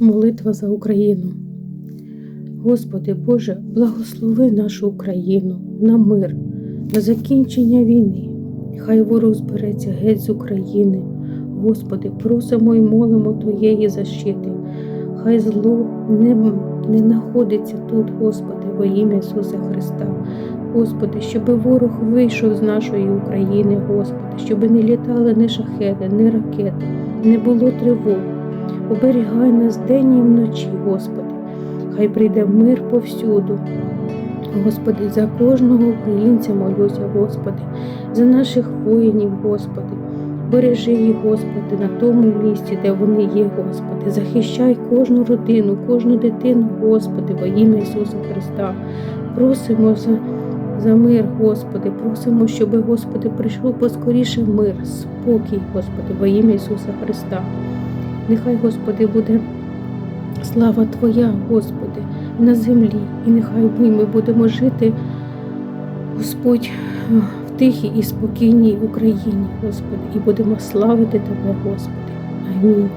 Молитва за Україну. Господи Боже, благослови нашу Україну на мир, на закінчення війни. Хай ворог збереться геть з України. Господи, просимо і молимо Твоєї защити. Хай зло не, не знаходиться тут, Господи, во ім'я Ісуса Христа. Господи, щоб ворог вийшов з нашої України, Господи, щоб не літали ні шахеди, ні ракети, не було тривог. Оберігай нас день і вночі, Господи. Хай прийде мир повсюду. Господи, за кожного українця молюся, Господи, за наших воїнів, Господи. Бережи їх, Господи, на тому місці, де вони є, Господи. Захищай кожну родину, кожну дитину, Господи, во ім'я Ісуса Христа. Просимо за, за мир, Господи, просимо, щоб, Господи, прийшов поскоріше мир, спокій, Господи, во ім'я Ісуса Христа. Нехай, Господи, буде слава Твоя, Господи, на землі, і нехай ми, будемо жити, Господь, в тихій і спокійній Україні, Господи, і будемо славити Тебе, Господи. Амінь.